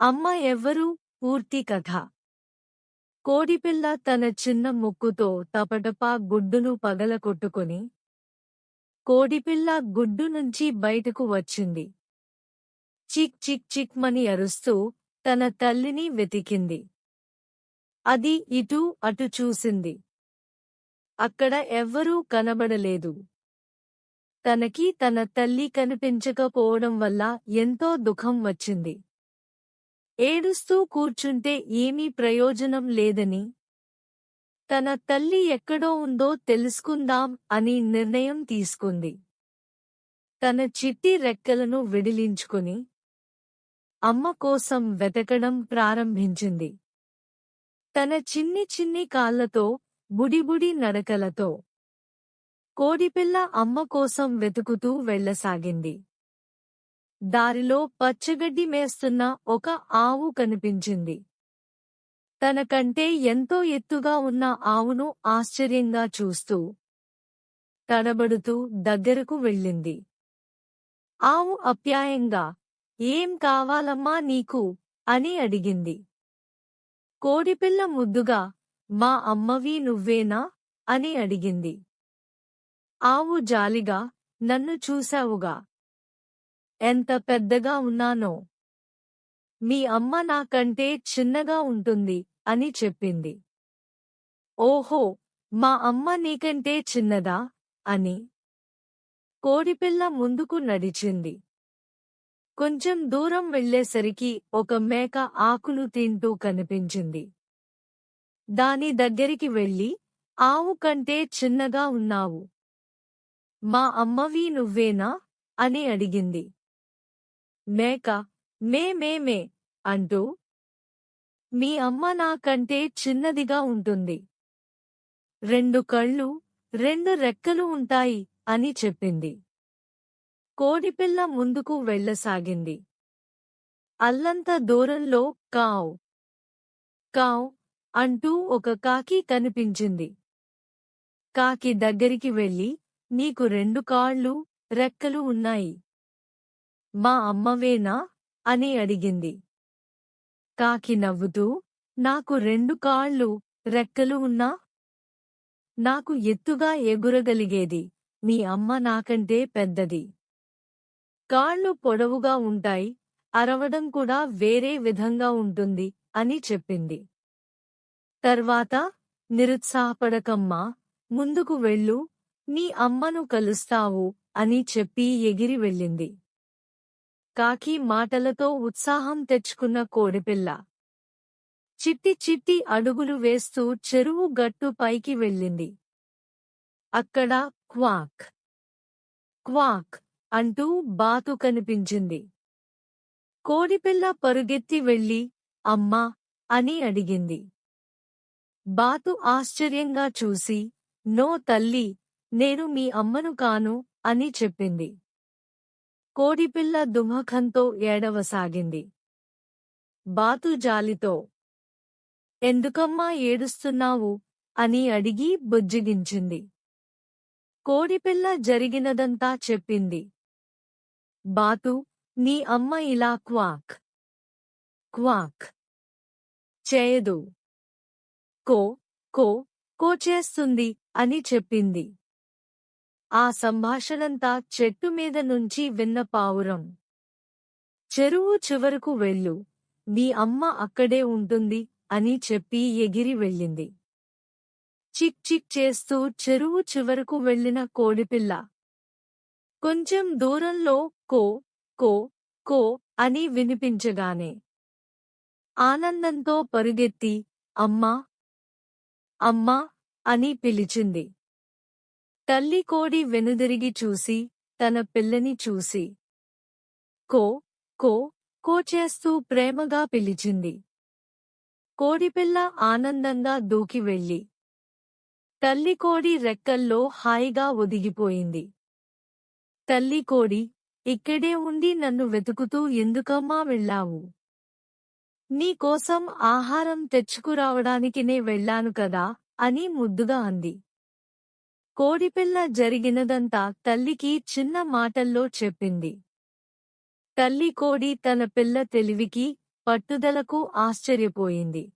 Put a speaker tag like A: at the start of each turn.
A: అమ్మ ఎవ్వరు పూర్తి కథ. కోడిపిల్ల తన చిన్న ముక్కుతో టపటపా గుడ్డును పగలకొట్టుకుని కోడిపిల్ల గుడ్డు నుంచి బయటకు వచ్చింది. చిక్ చిక్ చిక్ మని అరుస్తూ తన తల్లిని వెతికింది. అది ఇటూ అటు చూసింది. అక్కడ ఎవ్వరూ కనబడలేదు. తనకి తన తల్లి కనిపించకపోవడం వల్ల ఎంతో దుఃఖం వచ్చింది. ఏడుస్తూ కూర్చుంటే ఏమీ ప్రయోజనం లేదని? తన తల్లి ఎక్కడో ఉందో తెలుసుకుందాం అని నిర్ణయం తీసుకుంది. తన చిట్టి రెక్కలను విడిలించుకుని అమ్మ కోసం వెతకడం ప్రారంభించింది. తన చిన్ని చిన్ని కాళ్ళతో బుడిబుడి నడకలతో కోడిపిల్ల అమ్మ కోసం వెతుకుతూ వెళ్ళసాగింది దారిలో పచ్చగడ్డి మేస్తున్న ఒక ఆవు కనిపించింది. తనకంటే ఎంతో ఎత్తుగా ఉన్న ఆవును ఆశ్చర్యంగా చూస్తూ తడబడుతూ దగ్గరకు వెళ్ళింది. ఆవు అప్యాయంగా ఏం కావాలమ్మా నీకు? అని అడిగింది. కోడిపిల్ల ముద్దుగా మా అమ్మవి నువ్వేనా? అని అడిగింది. ఆవు జాలిగా నన్ను చూశావుగా ఎంత పెద్దగా ఉన్నానో. మీ అమ్మ నాకంటే చిన్నగా ఉంటుంది అని చెప్పింది. ఓహో మా అమ్మ నీకంటే చిన్నదా? అని కోడిపిల్ల ముందుకు నడిచింది. కొంచెం దూరం వెళ్ళేసరికి ఒక మేక ఆకులు తింటూ కనిపించింది. దాని దగ్గరికి వెళ్ళి ఆవు కంటే చిన్నగా ఉన్నావు. మా అమ్మవి నువ్వేనా? అని అడిగింది. మేక మే మే మే అంటూ మీ అమ్మ నాకంటే చిన్నదిగా ఉంటుంది. రెండు కళ్ళు రెండు రెక్కలు ఉంటాయి అని చెప్పింది. కోడిపిల్ల ముందుకు వెళ్ళసాగింది అల్లంత దూరంలో కావ్ కావ్ అంటూ ఒక కాకి కనిపించింది. కాకి దగ్గరికి వెళ్ళి నీకు రెండు కాళ్ళు రెక్కలు ఉన్నాయి. మా అమ్మవేనా? అని అడిగింది. కాకి నవ్వుతూ నాకు రెండు కాళ్ళు రెక్కలు ఉన్నా? నాకు ఎత్తుగా ఎగురగలిగేది మీ అమ్మ నాకంటే పెద్దది. కాళ్ళు పొడవుగా ఉంటాయి అరవడం కూడా వేరే విధంగా ఉంటుంది అని చెప్పింది. తర్వాత నిరుత్సాహపడకమ్మా ముందుకు వెళ్ళు నీ అమ్మను కలుస్తావు అని చెప్పి ఎగిరి వెళ్ళింది. కాకి మాటలతో ఉత్సాహం తెచ్చుకున్న కోడిపిల్ల. చిట్టి చిట్టి అడుగులు వేస్తూ చెరువు గట్టు పైకి వెళ్ళింది. అక్కడ క్వాక్. క్వాక్ అంటూ బాతు కనిపించింది. కోడిపిల్ల పరుగెత్తి వెళ్ళి అమ్మా అని అడిగింది. బాతు ఆశ్చర్యంగా చూసి నో తల్లి నేను మీ అమ్మను కాను అని చెప్పింది. కోడిపిల్ల దుమఖంతో ఏడవసాగింది. బాతు జాలితో ఎందుకమ్మా ఏడుస్తున్నావు? అని అడిగి బుజ్జిగించింది. కోడిపిల్ల జరిగినదంతా చెప్పింది. బాతు నీ అమ్మ ఇలా క్వాక్ క్వాక్ చేయదు. కో కో కో చేస్తుంది అని చెప్పింది. ఆ సంభాషణంతా చెట్టు మీద నుంచి విన్న పావురం. చెరువు చివరకు వెళ్ళు. మీ అమ్మ అక్కడే ఉంటుంది అని చెప్పి ఎగిరి వెళ్ళింది. చిక్ చిక్ చేస్తూ చెరువు చివరకు వెళ్ళిన కోడిపిల్ల. కొంచెం దూరంలో కో కో కో అని వినిపించగానే ఆనందంతో పరుగెత్తి అమ్మా అమ్మా అని పిలిచింది. తల్లి కోడి వెనుదిరిగి చూసి తన పిల్లని చూసి. కో కో కో చేస్తూ ప్రేమగా పిలిచింది. కోడిపిల్ల ఆనందంగా దూకి వెళ్ళి. తల్లి కోడి రెక్కల్లో హాయిగా ఒదిగిపోయింది. తల్లి కోడి ఇక్కడే ఉండి నన్ను వెతుకుతూ ఎందుకమ్మా వెళ్ళావు? నీకోసం ఆహారం తెచ్చుకురావడానికినే వెళ్ళాను కదా అని ముద్దుగా అంది. కోడిపిల్ల జరిగినదంతా తల్లికి చిన్న మాటల్లో చెప్పింది. తల్లి కోడి తన పిల్ల తెలివికి పట్టుదలకు ఆశ్చర్యపోయింది.